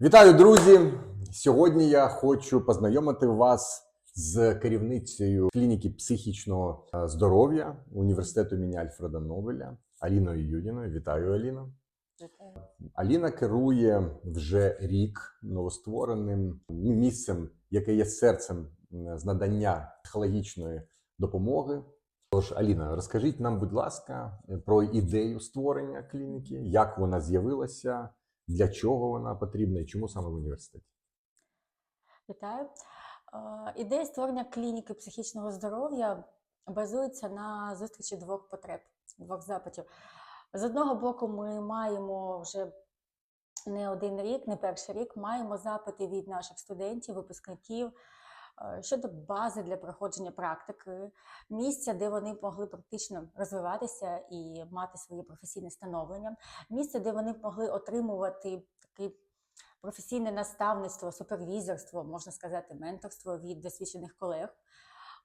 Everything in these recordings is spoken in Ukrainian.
Вітаю, друзі! Сьогодні я хочу познайомити вас з керівницею клініки психічного е, здоров'я університету імені Альфреда Нобеля Аліною Юдіною. Вітаю, Аліно. Аліна керує вже рік новоствореним місцем, яке є серцем з надання психологічної допомоги. Тож, Аліна, розкажіть нам, будь ласка, про ідею створення клініки, як вона з'явилася, для чого вона потрібна і чому саме в університеті? Вітаю. Ідея створення клініки психічного здоров'я базується на зустрічі двох потреб, двох запитів. З одного боку, ми маємо вже не один рік, не перший рік, маємо запити від наших студентів, випускників щодо бази для проходження практики, місця, де вони могли практично розвиватися і мати своє професійне становлення, місце, де вони могли отримувати такий професійне наставництво, супервізорство, можна сказати, менторство від досвідчених колег.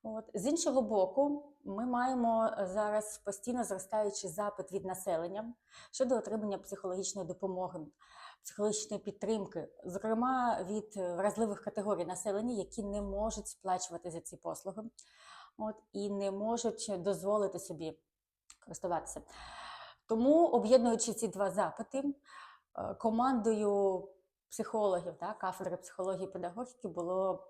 От. З іншого боку, ми маємо зараз постійно зростаючий запит від населення щодо отримання психологічної допомоги, психологічної підтримки, зокрема від вразливих категорій населення, які не можуть сплачувати за ці послуги от, і не можуть дозволити собі користуватися. Тому, об'єднуючи ці два запити, е, командою психологів, да, кафедри психології і педагогіки було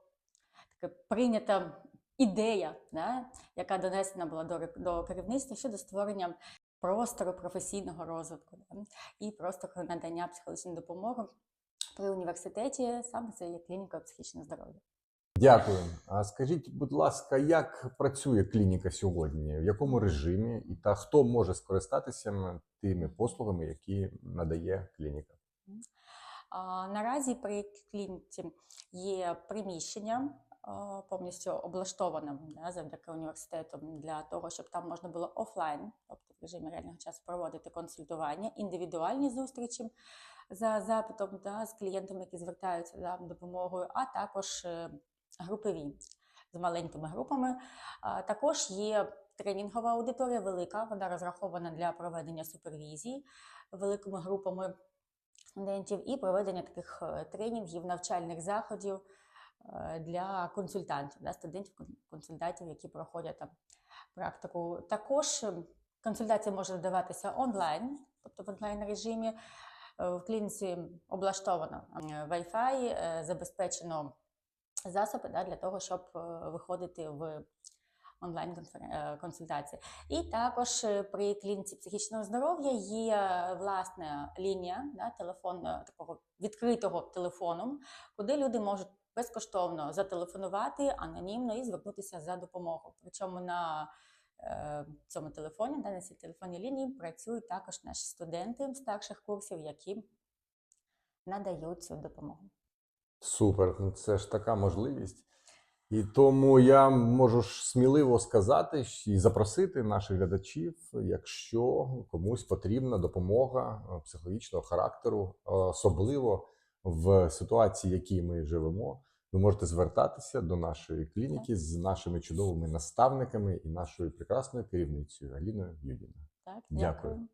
таке прийнята ідея, да, яка донесена була до, до керівництва щодо створення простору професійного розвитку да, і простору надання психологічної допомоги при університеті, саме це є клініка психічного здоров'я. Дякую. А скажіть, будь ласка, як працює клініка сьогодні? В якому режимі і та хто може скористатися тими послугами, які надає клініка? Наразі при клініці є приміщення повністю облаштоване да, завдяки університету для того, щоб там можна було офлайн, тобто в режимі реального часу проводити консультування, індивідуальні зустрічі за запитом да, з клієнтами, які звертаються за допомогою, а також е, групові з маленькими групами. Також є тренінгова аудиторія велика, вона розрахована для проведення супервізій великими групами студентів і проведення таких е, тренінгів, навчальних заходів для консультантів, да, студентів, кон- консультантів, які проходять там практику. Також е, консультація може надаватися онлайн, тобто в онлайн режимі. Е, В клініці облаштовано е, Wi-Fi, е, забезпечено засоби да, для того, щоб е, виходити в онлайн консультації. І також е, при клініці психічного здоров'я є е, власна лінія, да, телефон е, такого відкритого телефону, куди люди можуть безкоштовно зателефонувати анонімно і звернутися за допомогою. Причому на е, цьому телефоні, на цій телефонній лінії працюють також наші студенти старших курсів, які надають цю допомогу. Супер, це ж така можливість. І тому я можу ж сміливо сказати і запросити наших глядачів, якщо комусь потрібна допомога е, психологічного характеру, е, особливо в ситуації, в якій ми живемо, ви можете звертатися до нашої клініки з нашими чудовими наставниками і нашою прекрасною керівницею Аліною Юдіною. Так, Дякую. дякую.